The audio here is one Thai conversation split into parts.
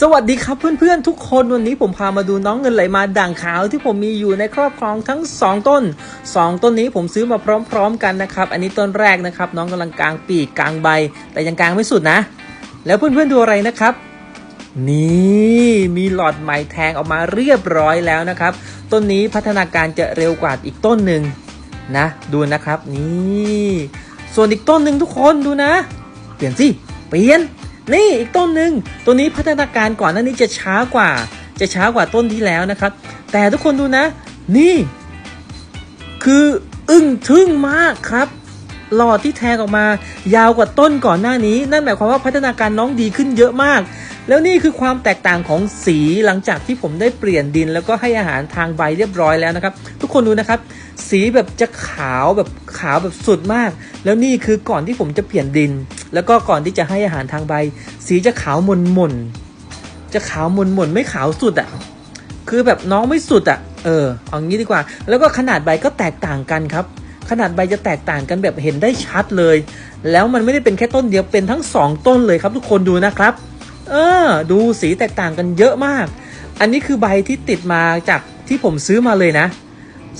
สวัสดีครับเพื่อนๆทุกคนวันนี้ผมพามาดูน้องเงินไหลมาด่างขาวที่ผมมีอยู่ในครอบครองทั้ง 2 ต้น 2 ต้นนี้ผมซื้อมาพร้อม ๆ กันนะครับอันนี้ต้นแรกนะครับ น้องกำลังกลางปีกกลางใบ แต่ยังกลางไม่สุดนะ แล้วเพื่อนๆดูอะไรนะครับ นี่มีหลอดใหม่แทงออกมาเรียบร้อยแล้วนะครับ ต้นนี้พัฒนาการจะเร็วกว่าอีกต้นหนึ่งนะดูนะครับนี่ส่วนอีกต้นหนึ่งทุกคนดูนะ เปลี่ยนสิเปลี่ยน นี่อีกต้นหนึ่งตัวนี้พัฒนาการก่อนหน้านี้จะช้ากว่า จะช้ากว่าต้นที่แล้วนะครับ แต่ทุกคนดูนะ นี่ คืออึ้งทึ่งมากครับหลอดที่แทงออกมายาวกว่าต้นก่อนหน้านี้ นั่นหมายความว่าพัฒนาการน้องดีขึ้นเยอะมาก แล้วนี่คือความแตกต่างของสีหลังจากที่ผมได้เปลี่ยนดิน แล้วก็ให้อาหารทางใบเรียบร้อยแล้วนะครับ ทุกคนดูนะครับ สีแบบจะขาวแบบขาวแบบสุดมาก แล้วนี่คือก่อนที่ผมจะเปลี่ยนดิน แล้วก็ก่อนที่จะให้อาหารทางใบ สีจะขาวมนมนจะขาวมนมนไม่ขาวสุดอะ่ะคือแบบน้องไม่สุดอะ่ะเออเอางี้ดีกว่า แล้วก็ขนาดใบก็แตกต่างกันครับ ขนาดใบจะแตกต่างกันแบบเห็นได้ชัดเลย แล้วมันไม่ได้เป็นแค่ต้นเดียวเป็นทั้งสองต้นเลยครับทุกคนดูนะครับ เออ ดูสีแตกต่างกันเยอะมาก อันนี้คือใบที่ติดมาจากที่ผมซื้อมาเลยนะ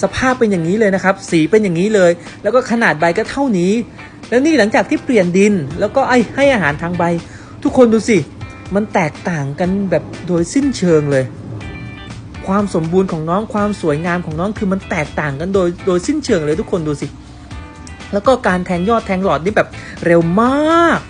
สภาพเป็นอย่างนี้เลยนะครับ สีเป็นอย่างนี้เลย แล้วก็ขนาดใบก็เท่านี้ แล้วนี่หลังจากที่เปลี่ยนดิน แล้วก็ไอให้อาหารทางใบ ทุกคนดูสิ มันแตกต่างกันแบบโดยสิ้นเชิงเลย ความสมบูรณ์ของน้องความสวยงามของน้องคือมันแตกต่างกันโดยโดยสิ้นเชิงเลยทุกคนดูสิ แล้วก็การแทงยอดแทงหลอดนี่แบบเร็วมาก